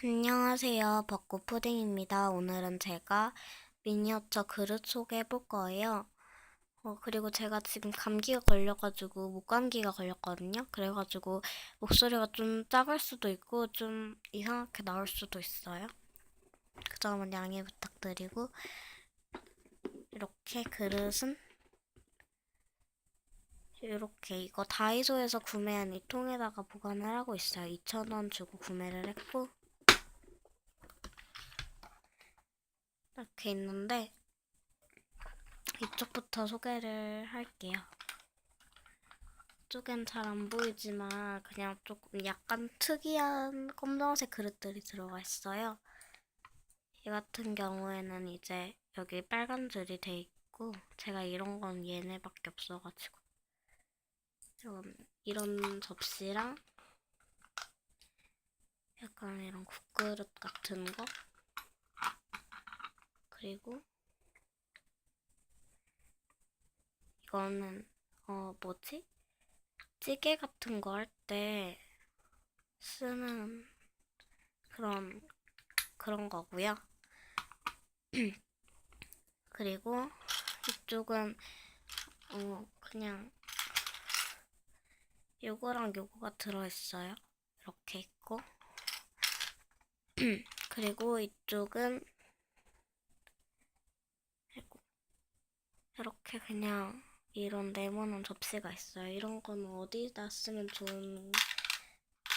안녕하세요. 벚꽃 푸딩입니다. 오늘은 제가 미니어처 그릇 소개해 볼 거예요. 어, 그리고 제가 지금 감기가 걸려가지고 목감기가 걸렸거든요. 그래가지고 목소리가 좀 작을 수도 있고 좀 이상하게 나올 수도 있어요. 그 점은 양해 부탁드리고 이렇게 그릇은 이렇게 이거 다이소에서 구매한 이 통에다가 보관을 하고 있어요. 2,000원 주고 구매를 했고 이렇게 있는데 이쪽부터 소개를 할게요. 이쪽엔 잘 안 보이지만 그냥 조금 약간 특이한 검정색 그릇들이 들어가 있어요. 이 같은 경우에는 이제 여기 빨간 줄이 돼 있고 제가 이런 건 얘네밖에 없어가지고 이런 이런 접시랑 약간 이런 국그릇 같은 거 그리고 이거는 어 뭐지? 찌개 같은 거 할 때 쓰는 그런 그런 거고요. 그리고 이쪽은 어 그냥 요거랑 요거가 들어있어요. 이렇게 있고 그리고 이쪽은 아이고, 이렇게 그냥 이런 네모난 접시가 있어요. 이런 거는 어디다 쓰면 좋은,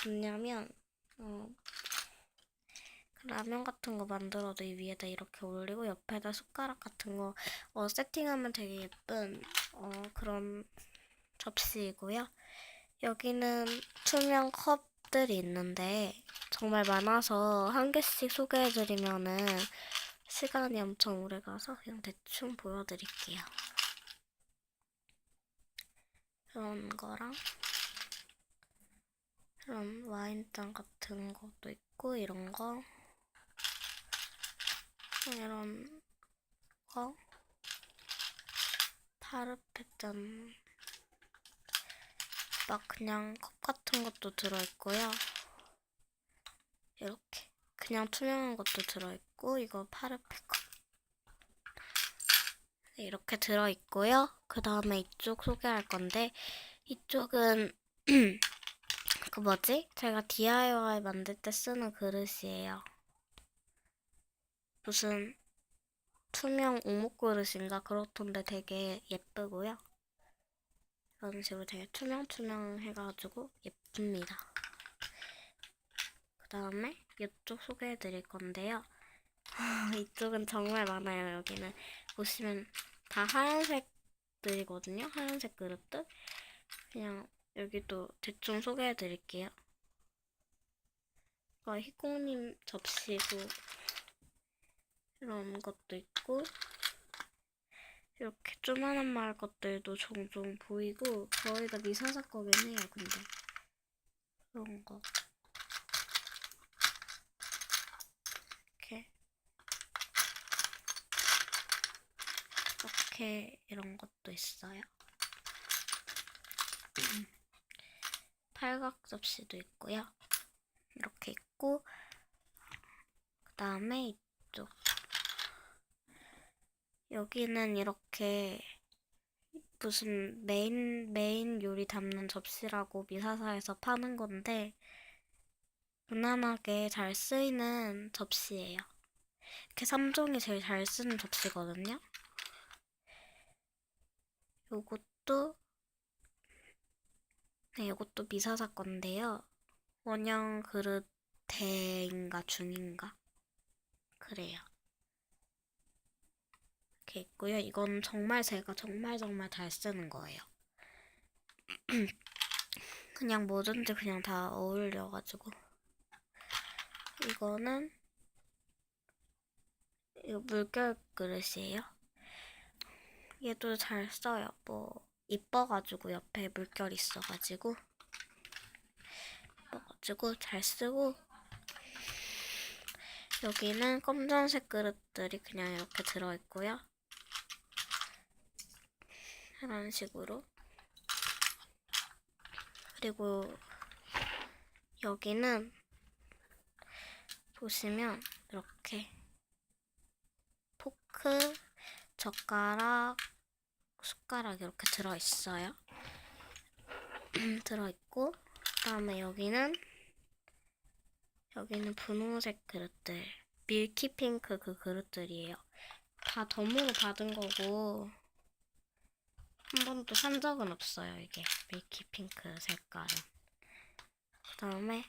좋냐면, 어, 라면 같은 거 만들어도 이 위에다 이렇게 올리고 옆에다 숟가락 같은 거 어, 세팅하면 되게 예쁜 어, 그런 접시이고요. 여기는 투명 컵들이 있는데 정말 많아서 한 개씩 소개해드리면은 시간이 엄청 오래 가서 그냥 대충 보여드릴게요. 이런 거랑 이런 와인잔 같은 것도 있고 이런 거. 이런 거. 파르페잔. 막 그냥 컵 같은 것도 들어있고요. 이렇게 그냥 투명한 것도 들어있고 이거 파르페컵. 네, 이렇게 들어있고요. 그 다음에 이쪽 소개할 건데 이쪽은 그 뭐지? 제가 DIY 만들 때 쓰는 그릇이에요. 무슨 투명 오목 그릇인가 그렇던데 되게 예쁘고요. 이런 식으로 되게 투명투명 해가지고 예쁩니다. 그 다음에 이쪽 소개해 드릴 건데요. 이쪽은 정말 많아요. 여기는 보시면 다 하얀색들이거든요. 하얀색 그릇들. 그냥 여기도 대충 소개해 드릴게요. 이거 희콩님 접시고 이런 것도 있고 이렇게 조만한 말 것들도 종종 보이고 거의 다 미사사 거긴 해요. 근데 그런 거 이렇게 이렇게 이런 것도 있어요. 팔각 접시도 있고요. 이렇게 있고 그 다음에 이쪽 여기는 이렇게 무슨 메인 메인 요리 담는 접시라고 미사사에서 파는 건데 무난하게 잘 쓰이는 접시예요. 이렇게 3종이 제일 잘 쓰는 접시거든요. 요것도 네, 요것도 미사사 건데요. 원형 그릇 대인가 중인가 그래요. 이렇게 있고요. 이건 정말 제가 정말 정말 잘 쓰는 거예요. 그냥 뭐든지 그냥 다 어울려가지고 이거는 이거 물결 그릇이에요. 얘도 잘 써요. 뭐 이뻐가지고 옆에 물결 있어가지고 이뻐가지고 잘 쓰고 여기는 검정색 그릇들이 그냥 이렇게 들어있고요. 이런 식으로 그리고 여기는 보시면 이렇게 포크, 젓가락, 숟가락 이렇게 들어있어요. 들어있고 그 다음에 여기는 여기는 분홍색 그릇들 밀키핑크 그 그릇들이에요. 다 덤으로 받은 거고 한 번도 산 적은 없어요. 이게 밀키핑크 색깔은. 그 다음에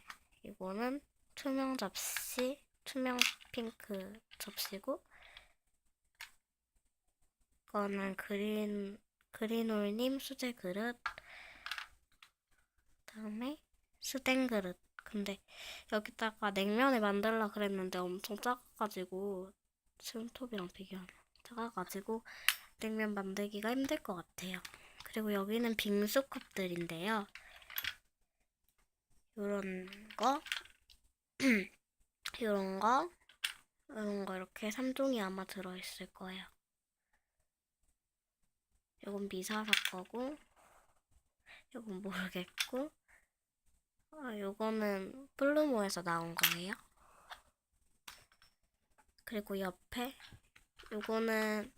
이거는 투명 접시, 투명 핑크 접시고 이 거는 그린 그린올님 수제 그릇 그다음에 스텐 그릇 근데 여기다가 냉면을 만들라 그랬는데 엄청 작아가지고 스톤톱이랑 비교하면 작아가지고 냉면 만들기가 힘들 것 같아요. 그리고 여기는 빙수 컵들인데요. 요런 거, 요런 거, 요런 거 이렇게 3종이 아마 들어있을 거예요. 요건 미사사 거고, 요건 모르겠고, 아, 요거는 플루모에서 나온 거예요. 그리고 옆에 요거는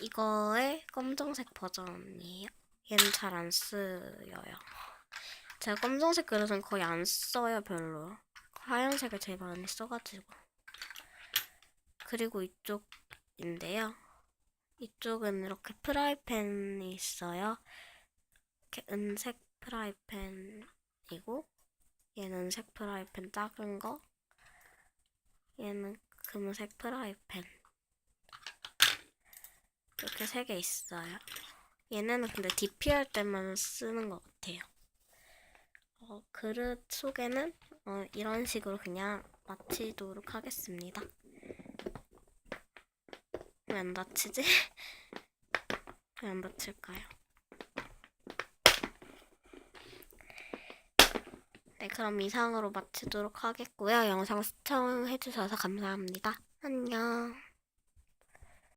이거의 검정색 버전이에요. 얘는 잘 안 쓰여요. 제가 검정색 그릇은 거의 안 써요, 별로. 하얀색을 제일 많이 써가지고. 그리고 이쪽인데요. 이쪽은 이렇게 프라이팬이 있어요. 이렇게 은색 프라이팬이고, 얘는 색 프라이팬 작은 거, 얘는 금색 프라이팬. 이렇게 세 개 있어요. 얘네는 근데 DP할 때만 쓰는 것 같아요. 어, 그릇 소개는 어, 이런 식으로 그냥 마치도록 하겠습니다. 왜안 닫히지? 왜안 닫힐까요? 네, 그럼 이상으로 마치도록 하겠고요. 영상 시청해주셔서 감사합니다. 안녕.